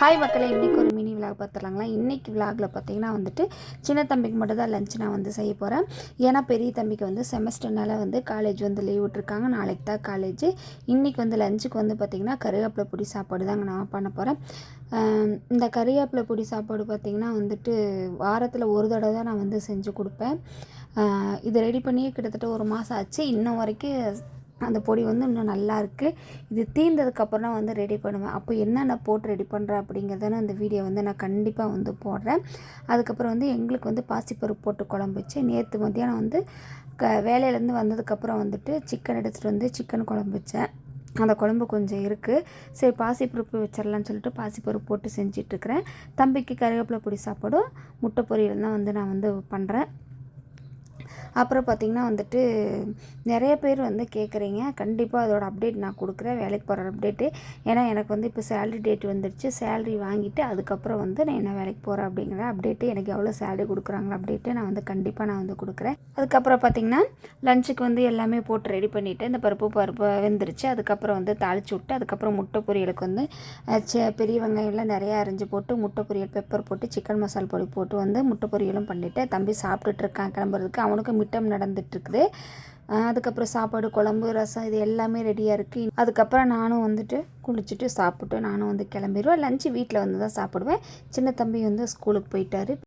Hi மக்களை இன்றைக்கி ஒரு மினி விலாக் பார்த்துடலாங்களா? இன்றைக்கி விலாகில் பார்த்தீங்கன்னா வந்துட்டு சின்ன தம்பிக்கு மட்டும் தான் லஞ்ச் நான் வந்து செய்ய போகிறேன் ஏன்னா பெரிய தம்பிக்கு வந்து செமஸ்டர்னால வந்து காலேஜ் வந்து லீவ் விட்ருக்காங்க நாளைக்கு தான் காலேஜ் இன்றைக்கி வந்து லஞ்சுக்கு வந்து பார்த்திங்கன்னா கருவேப்பிலை பொடி சாப்பாடு தாங்க நான் பண்ண போகிறேன் இந்த கருவேப்பிலை பொடி சாப்பாடு பார்த்திங்கன்னா வந்துட்டு வாரத்தில் ஒரு தடவை தான் நான் வந்து செஞ்சு கொடுப்பேன். இது ரெடி பண்ணியே கிட்டத்தட்ட ஒரு மாதம் ஆச்சு. இன்னும் வரைக்கும் அந்த பொடி வந்து இன்னும் நல்லா இருக்குது இது தீர்ந்ததுக்கப்புறம் தான் வந்து ரெடி பண்ணுவேன். அப்போ என்னென்ன போட்டு ரெடி பண்ணுறேன் அப்படிங்கிறதான அந்த வீடியோ வந்து நான் கண்டிப்பாக வந்து போடுறேன். அதுக்கப்புறம் வந்து எங்களுக்கு வந்து பாசிப்பருப்பு போட்டு குழம்பு வச்சு நேற்று மத்தியானம் வந்து க வேலையிலேருந்து வந்ததுக்கப்புறம் வந்துட்டு சிக்கன் எடுத்துகிட்டு வந்து சிக்கன் குழம்பு வச்சேன். அந்த குழம்பு கொஞ்சம் இருக்குது சரி பாசிப்பருப்பு வச்சிடலான்னு சொல்லிட்டு பாசிப்பருப்பு போட்டு செஞ்சிட்ருக்கிறேன் தம்பிக்கு கருவேப்பிலை பொடி சாப்பாடும் முட்டை பொரியல் தான் வந்து நான் வந்து பண்ணுறேன் அப்புறம் பார்த்திங்கன்னா வந்துட்டு நிறைய பேர் வந்து கேட்குறீங்க கண்டிப்பாக அதோட அப்டேட் நான் கொடுக்குறேன். வேலைக்கு போகிற அப்டேட்டு ஏன்னா எனக்கு வந்து இப்போ சேலரி டேட் வந்துடுச்சு. சேலரி வாங்கிட்டு அதுக்கப்புறம் வந்து நான் என்ன வேலைக்கு போகிறேன் அப்படிங்கிற அப்டேட்டு எனக்கு எவ்வளோ சேலரி கொடுக்குறாங்களோ அப்டேட்டு நான் வந்து கண்டிப்பாக நான் வந்து கொடுக்குறேன். அதுக்கப்புறம் பார்த்திங்கன்னா லஞ்சுக்கு வந்து எல்லாமே போட்டு ரெடி பண்ணிவிட்டு இந்த பருப்பு பருப்பு வெந்துருச்சு. அதுக்கப்புறம் வந்து தாளிச்சு விட்டு அதுக்கப்புறம் முட்டை பொரியலுக்கு வந்து பெரிய வெங்காயம்லாம் நிறையா அரிஞ்சு போட்டு முட்டை பொரியல் பெப்பர் போட்டு சிக்கன் மசாலா பொடி போட்டு வந்து முட்டை பொரியலும் பண்ணிவிட்டு தம்பி சாப்பிட்டுட்டு இருக்கான் கிளம்புறதுக்கு. அவனுக்கு ஐட்டம் நடந்துட்டுருக்குது. அதுக்கப்புறம் சாப்பாடு குழம்பு ரசம் இது எல்லாமே ரெடியாக இருக்குது அதுக்கப்புறம் நானும் வந்துட்டு குளிச்சுட்டு சாப்பிட்டு நானும் வந்து கிளம்பிடுவேன் லஞ்சு வீட்டில் வந்து தான் சாப்பிடுவேன். சின்ன தம்பி வந்து ஸ்கூலுக்கு போயிட்டாரு.